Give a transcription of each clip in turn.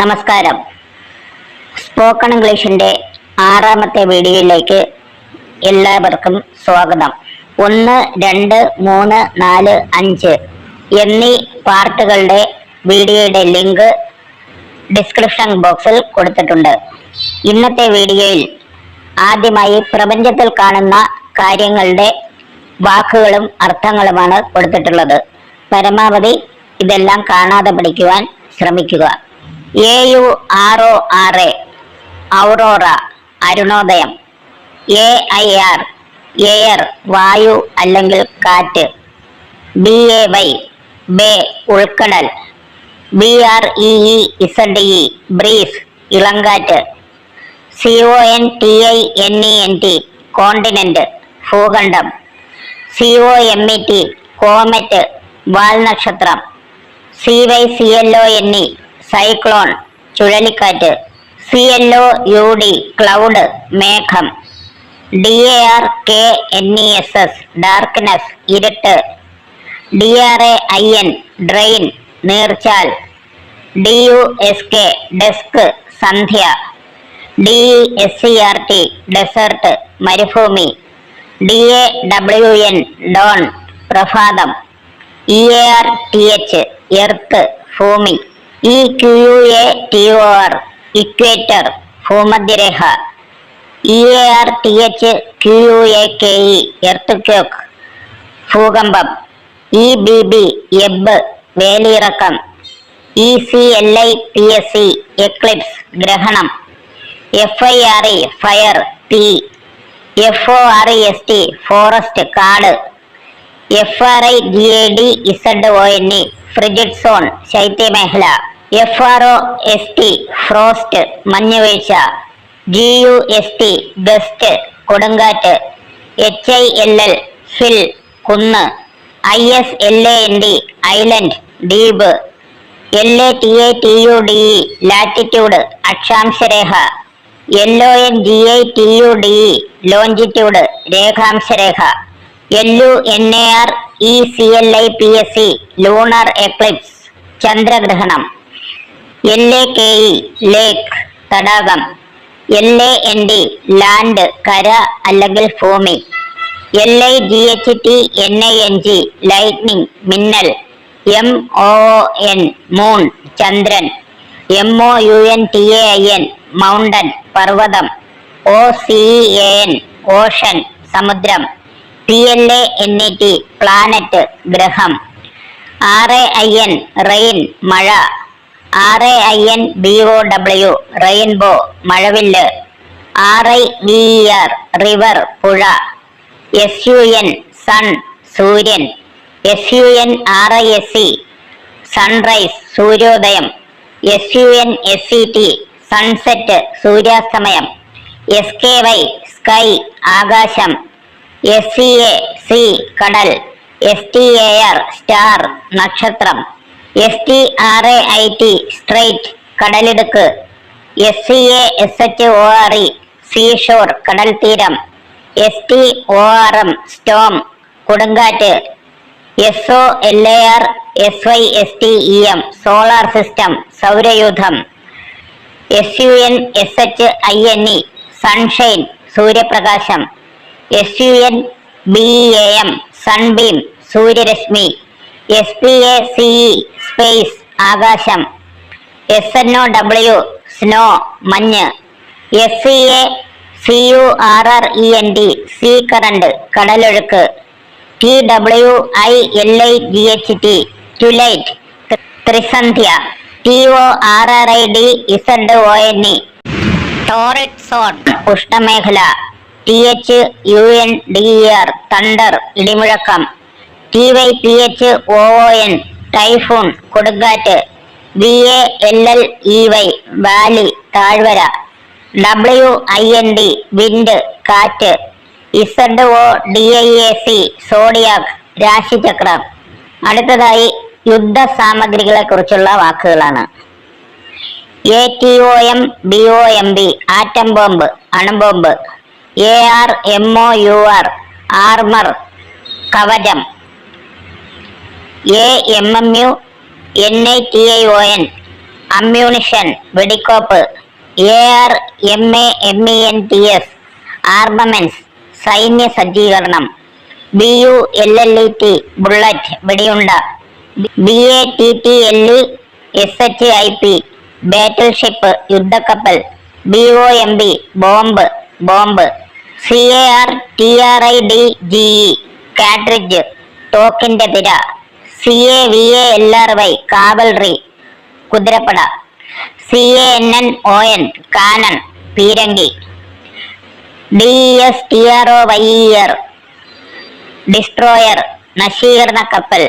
നമസ്കാരം. സ്പോക്കൺ ഇംഗ്ലീഷിന്റെ ആറാമത്തെ വീഡിയോയിലേക്ക് എല്ലാവർക്കും സ്വാഗതം. ഒന്ന് രണ്ട് മൂന്ന് നാല് അഞ്ച് എന്നീ പാർട്ടുകളുടെ വീഡിയോയുടെ ലിങ്ക് ഡിസ്ക്രിപ്ഷൻ ബോക്സിൽ കൊടുത്തിട്ടുണ്ട്. ഇന്നത്തെ വീഡിയോയിൽ ആദ്യമായി പ്രപഞ്ചത്തിൽ കാണുന്ന കാര്യങ്ങളുടെ വാക്കുകളും അർത്ഥങ്ങളുമാണ് കൊടുത്തിട്ടുള്ളത്. പരമാവധി ഇതെല്ലാം കാണാതെ പഠിക്കുവാൻ ശ്രമിക്കുക. A U R A aurora അരുണോദയം. A I R air വായു അല്ലെങ്കിൽ കാറ്റ്. ബി എ വൈ ബേ ഉൾക്കടൽ B R E E Z E breeze ഇളങ്കാറ്റ്. C O N T I N E N T continent ഭൂഖണ്ഡം. C O M E T comet വാൽനക്ഷത്രം. C Y C L O N E cyclone ചുഴലിക്കാറ്റ് C L O U D cloud മേഘം D A R K N E S S darkness ഇരുട്ട് D R A I N drain Neerchal D U S K dusk Sandhya D E S C R T desert മരുഭൂമി D A W N dawn പ്രഭാതം E A R T H earth ഭൂമി. E Q A T O R equator ഭൂമധ്യരേഖ E A R T H Q A K E earthquake ഭൂകമ്പം E B B ebb വേലിയിറക്കം E C L I P S C eclipse ഗ്രഹണം F I R E fire തീ F O R E S T forest കാട് F R I G A D Z O N E frigid zone ശൈത്യമേഖല F R O S T frost മഞ്ഞുവീഴ്ച G U S T gust കൊടുങ്കാറ്റ് H I L L hill കുന്ന് I S L A N D island ദ്വീപ് L A T A T U D E latitude അക്ഷാംശരേഖ L O N G I T U D E longitude രേഖാംശരേഖ. Lunar eclipse ചന്ദ്രഗ്രഹണം L A K E lake തടാകം L A N D land കര അല്ലെങ്കിൽ ഭൂമി. L I G H T N I N G lightning മിന്നൽ M O N moon Chandran M O U N T A I N mountain പർവതം O C A N ocean സമുദ്രം P L A N A T planet ഗ്രഹം. R I N rain മഴ. R I N B O W rainbow Mazhavillu. R I V R river പുഴ. S U N sun സൂര്യൻ. S U N R I S C sunrise സൂര്യോദയം. S U N S C T sunset സൂര്യാസ്തമയം. S K Y sky ആകാശം. S C A C കടൽ. S T A R star നക്ഷത്രം. S T R A I T strait കടലിടുക്ക്. S C A S H O R E seashore കടൽ തീരം. S T O R M storm കൊടുങ്കാറ്റ്. S O L A R S Y S T E M solar system സൗരയൂഥം. S U N S H I N E sunshine സൂര്യപ്രകാശം. S U N B A M sunbeam സൂര്യരശ്മി S P A C E space ആകാശം S N O W snow മഞ്ഞ് S C A C U R R E N D C current കടലൊഴുക്ക് T W I L I G H T twilight ത്രിസന്ധ്യ T O R R I D Z O N E torrid zone ഉഷ്ണമേഖല T H U N D R thunder ഇടിമുഴക്കം. T Y P H O N typhoon കൊടുങ്കാറ്റ്. V A L L E Y valley താഴ്വര. W I N D wind കാറ്റ്. Z O D I A C zodiac രാശിചക്രം. അടുത്തതായി യുദ്ധ സാമഗ്രികളെ കുറിച്ചുള്ള വാക്കുകളാണ്. A T O M B O M B atom bomb അണുബോംബ്. A R M O U R armour കവചം. A M M U N I T I O N ammunition വെടിക്കോപ്പ്. A R M A M E N T S armaments സൈന്യ സജ്ജീകരണം. B U L L E T bullet വെടിയുണ്ട. B A T T L E S H I P battleship യുദ്ധക്കപ്പൽ. B O M B bomb bomb C A R T R I D G E cartridge തോക്കിന്റെ തിര C A V A L R Y cavalry. കുതിരപ്പട. C A N N O N cannon പീരങ്കി. D S T R O Y E R destroyer നശീകരണ കപ്പൽ.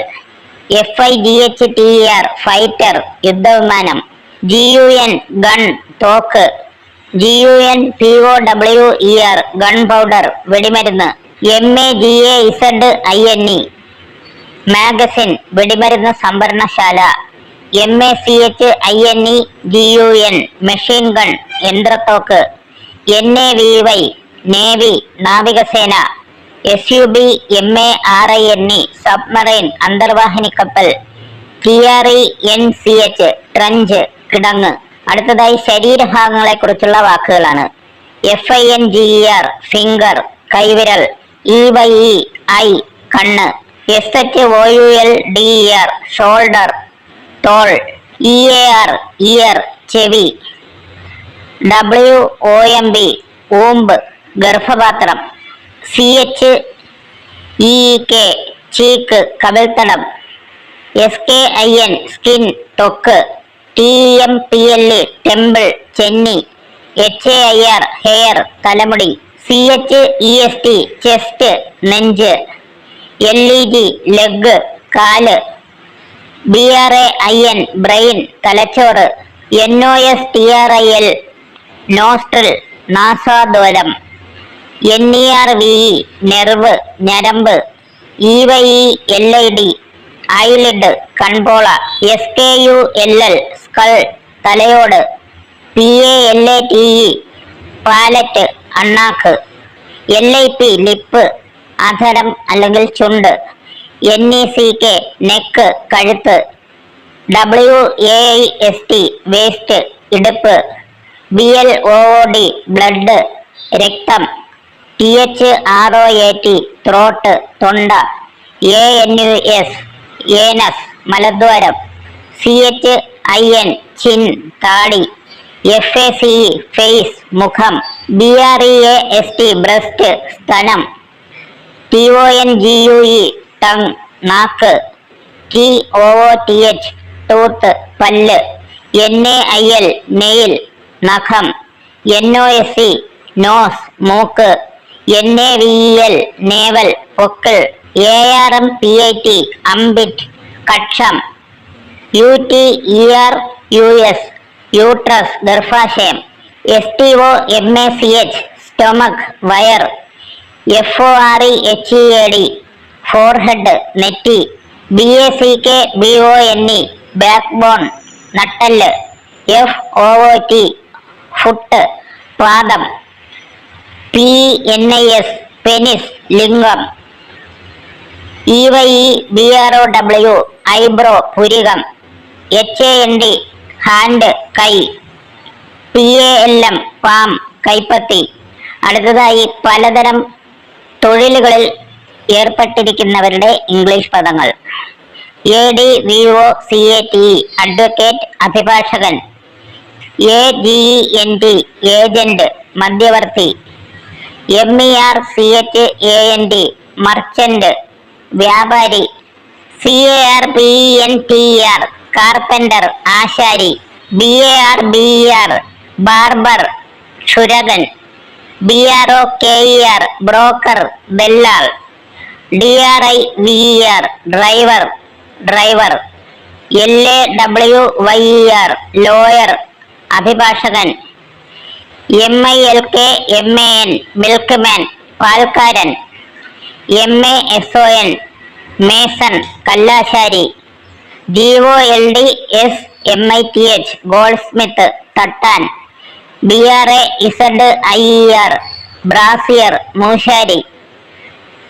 F I G H T R fighter യുദ്ധവിമാനം. G U N gun തോക്ക്. G U N P O W E R gun powder വെടിമരുന്ന് M A G A Z I N E magazine വെടിമരുന്ന് സംഭരണശാല M A C H I N E G U N machine gun യന്ത്രത്തോക്ക് N A V Y navy നാവികസേന S U B M A R I N E submarine അന്തർവാഹിനി കപ്പൽ T R E N C H trench കിടങ്ങ്. അടുത്തതായി ശരീരഭാഗങ്ങളെ കുറിച്ചുള്ള വാക്കുകളാണ്. F I N G E R finger കൈവിരൽ E Y E I കണ്ണ്. S H O U L D E R shoulder തോൾ E A R ear ചെവി. W O M B womb ഗർഭപാത്രം. C H E K cheek കവിൾത്തടം. S K I N skin ത്വക്ക് T M P L A temple ചെന്നി H A I R hair തലമുടി C H E S T chest നെഞ്ച് L E G leg കാൽ B R A I N brain തലച്ചോറ് N O S T R I L nostril നാസാദ്വാരം N E R V E nerve ഞരമ്പ് E Y E L I D eyelid കൺപോള S K U L L തലയോട് P A L A T E palate അണ്ണാക്ക്. L I P lip അധരം അല്ലെങ്കിൽ ചുണ്ട്. N E C K neck കഴുത്ത്. W A I S T waist ഇടുപ്പ്. B L O D blood രക്തം. T H R O A T throat തൊണ്ട. A N U S anus മലദ്വാരം. C H I N chin താടി F A C face മുഖം B R E A S T breast സ്തനം T O N G U E tongue നാക്ക് T O O U T E R U S uterus ഗർഭാശയം S T O M A C H stomach wire F O R E H E A D forehead നെറ്റി B A C K B O N E backbone നട്ടൽ F O O T foot പാദം P N I S penis ലിംഗം E Y B R O W eyebrow പുരികം H A N D hand കൈ. P A L M palm കൈപ്പത്തി. അടുത്തതായി പലതരം തൊഴിലുകളിൽ ഏർപ്പെട്ടിരിക്കുന്നവരുടെ English പദങ്ങൾ. A D V O C A T advocate അഭിഭാഷകൻ. A G E N T agent മധ്യവർത്തി. M E R C H A N T merchant വ്യാപാരി. C A R P N T R carpenter ആശാരി B A R B E R barber ക്ഷുരകൻ B R O K E R broker ബെല്ലാൾ D R I V E R driver driver L A W Y E R lawyer അഭിഭാഷകൻ M I L K M A N milkman പാൽക്കാരൻ M A S O N mason കല്ലാശാരി G O L D S M I T H gold തട്ടാൻ B R A Z I E R brazier മൂശാരി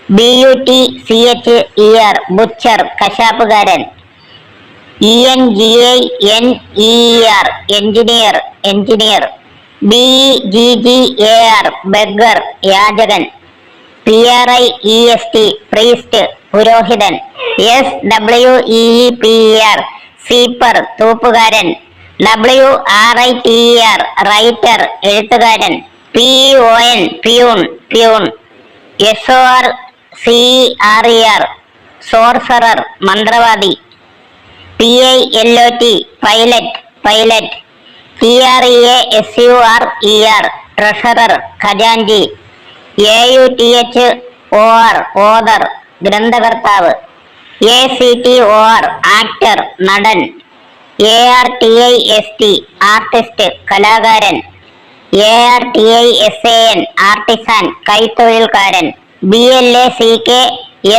B U T C H E R butcher കശാപ്പുകാരൻ E N G I N E R engineer engineer B G G A R beggar Yachakan P R I E S T priest പുരോഹിതൻ. S W E P R sweeper തൂപ്പുകാരൻ. W R I T R writer എഴുത്തുകാരൻ. P O N peon peon. S O R C R E R sorcerer മന്ത്രവാദി. P I L O T pilot pilot. T R E A S U R E R treasurer ഖജാൻജി. A U T H O R author ഗ്രന്ഥകർത്താവ്. A C T O R actor നടൻ. A R T I S T artist കലാകാരൻ. A R T I S A N artisan കൈത്തൊഴിൽക്കാരൻ. B L A C K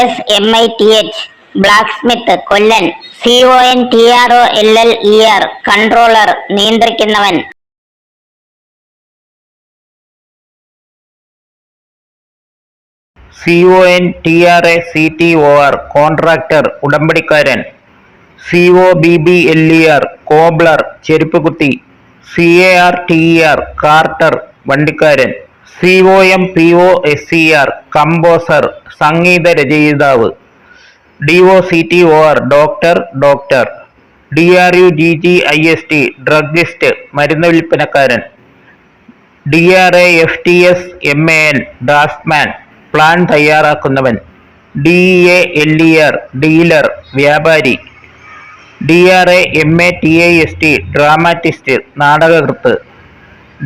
S M I T H blacksmith കൊല്ലൻ. C O N T R O L L E R controller നിയന്ത്രിക്കുന്നവൻ. C O N T R A C T O R contractor ഉടമ്പടിക്കാരൻ. C O B B L E R cobbler ചെരുപ്പ് കുത്തി C A R T E R carter വണ്ടിക്കാരൻ. C O M P O S C R composer സംഗീത രചയിതാവ്. D O C T O R doctor doctor D R U G G I S T druggist മരുന്ന് വിൽപ്പനക്കാരൻ. D R A F T S M A N draftsman plan തയ്യാറാക്കുന്നവൻ. D A L E R dealer വ്യാപാരി. D R A M A T A S T dramatist നാടകകൃത്ത്.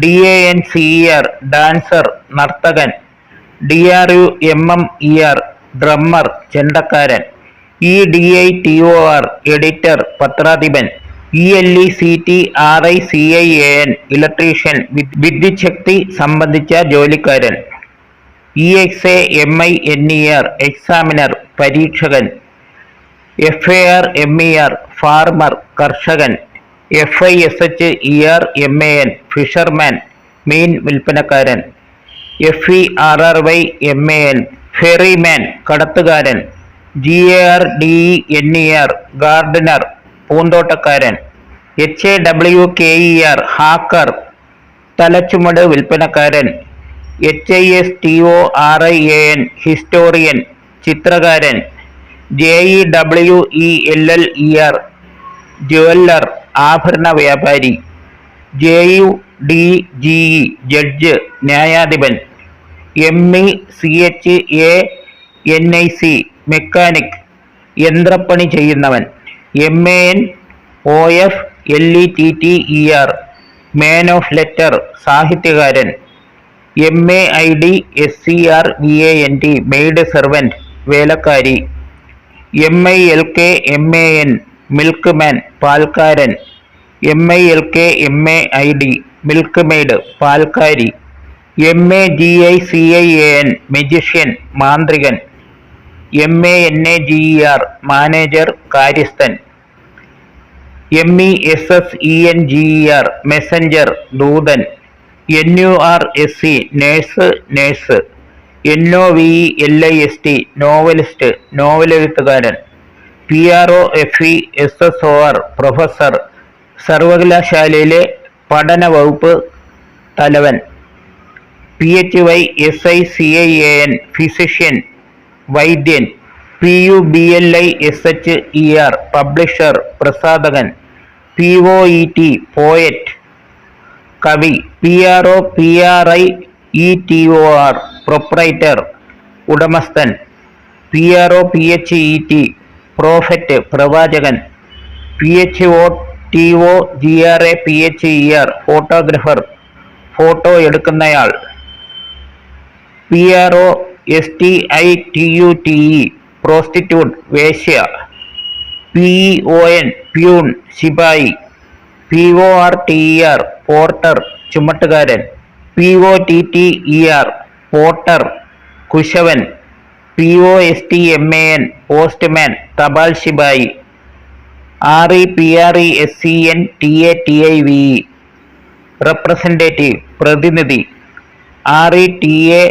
D A N C E R dancer നർത്തകൻ. D R U M M E R drummer ചെണ്ടക്കാരൻ. E D I T O R editor പത്രാധിപൻ. E L E C T R I C I A N electrician വിദ്യുച്ഛക്തി സംബന്ധിച്ച ജോലിക്കാരൻ. E X A M I N E R examiner പരീക്ഷകൻ. F A R M E R farmer കർഷകൻ. F I S H E R M A N fisherman മീൻ വിൽപ്പനക്കാരൻ. F E R R Y M A N ferryman കടത്തുകാരൻ. G A R D E N E R gardener പൂന്തോട്ടക്കാരൻ. H A W K E R hawker തലച്ചുമട് വിൽപ്പനക്കാരൻ. H I S T O R I A N historian ചിത്രകാരൻ J E W E L L E R jeweller ആഭരണ വ്യാപാരി J U D G E judge ന്യായാധിപൻ M E C H A N I C mechanic യന്ത്രപ്പണി ചെയ്യുന്നവൻ M A N O F L E T T E R man of letter സാഹിത്യകാരൻ M A I D S C R V A N T maid servant വേലക്കാരി M I L K M A N milkman പാൽക്കാരൻ M I L K M A I D milkmaid പാൽക്കാരി M A G I C I A N magician മാന്ത്രികൻ M A N A G E R manager കാര്യസ്ഥൻ M E S S E N G E R messenger ദൂതൻ N U R S C nurse nurse N O V L I S T novelist നോവലെഴുത്തുകാരൻ P R O F E S S O R professor സർവകലാശാലയിലെ പഠന വകുപ്പ് തലവൻ. P H Y S I C I A N physician വൈദ്യൻ. P U B L I S H E R publisher പ്രസാധകൻ. P O E T poet കവി P R O P R I E T O R proprietor ഉടമസ്ഥൻ P R O P H E T prophet പ്രവാചകൻ P H O T O G R A P H E R photographer photo എടുക്കുന്നയാൾ P R O S T I T U T E prostitute വേശ്യ P O N peon ശിപായി P O R T E R porter ചുമട്ടുകാരൻ. P O T T E R potter കുശവൻ. P O S T M A N postman തപാൽ ശിപായി R E P R E S C N T A T I V E representative പ്രതിനിധി. R E T A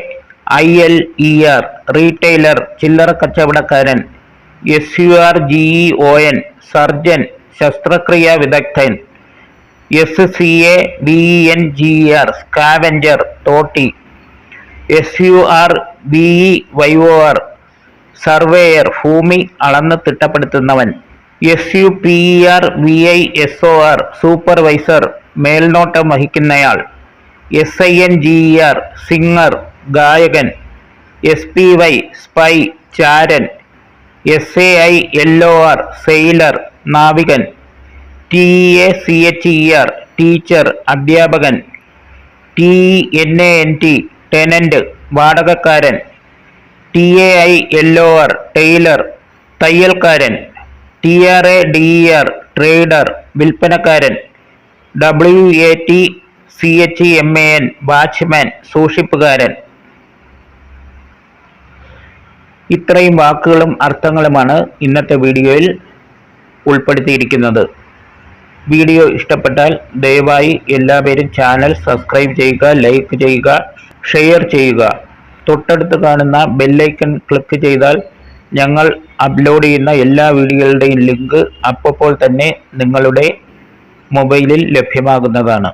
I L E R retailer ചില്ലറ കച്ചവടക്കാരൻ. S U R G E O N surgeon ശസ്ത്രക്രിയാ വിദഗ്ധൻ. S C A B E N G R scavenger തോട്ടി. S U R B E Y O R surveyor ഭൂമി അളന്ന് തിട്ടപ്പെടുത്തുന്നവൻ. S U P E R V I S O R supervisor മേൽനോട്ടം വഹിക്കുന്നയാൾ. S I N G E R singer ഗായകൻ. S P Y spy ചാരൻ. S A I L O R sailor നാവികൻ. T A C H E R teacher അധ്യാപകൻ. T N A N T tenant വാടകക്കാരൻ. T A I L O R tailor തയ്യൽക്കാരൻ. T R A D E R trader വിൽപ്പനക്കാരൻ. W A T C H M A N watchman സൂക്ഷിപ്പുകാരൻ. ഇത്രയും വാക്കുകളും അർത്ഥങ്ങളുമാണ് ഇന്നത്തെ വീഡിയോയിൽ ഉൾപ്പെടുത്തിയിരിക്കുന്നത്. Video ഇഷ്ടപ്പെട്ടാൽ ദയവായി എല്ലാവരും ചാനൽ സബ്സ്ക്രൈബ് ചെയ്യുക ലൈക്ക് ചെയ്യുക ഷെയർ ചെയ്യുക. തൊട്ടടുത്ത് കാണുന്ന ബെല്ലൈക്കൺ ക്ലിക്ക് ചെയ്താൽ ഞങ്ങൾ അപ്ലോഡ് ചെയ്യുന്ന എല്ലാ വീഡിയോകളുടെയും ലിങ്ക് അപ്പോൾ തന്നെ നിങ്ങളുടെ മൊബൈലിൽ ലഭ്യമാകുന്നതാണ്.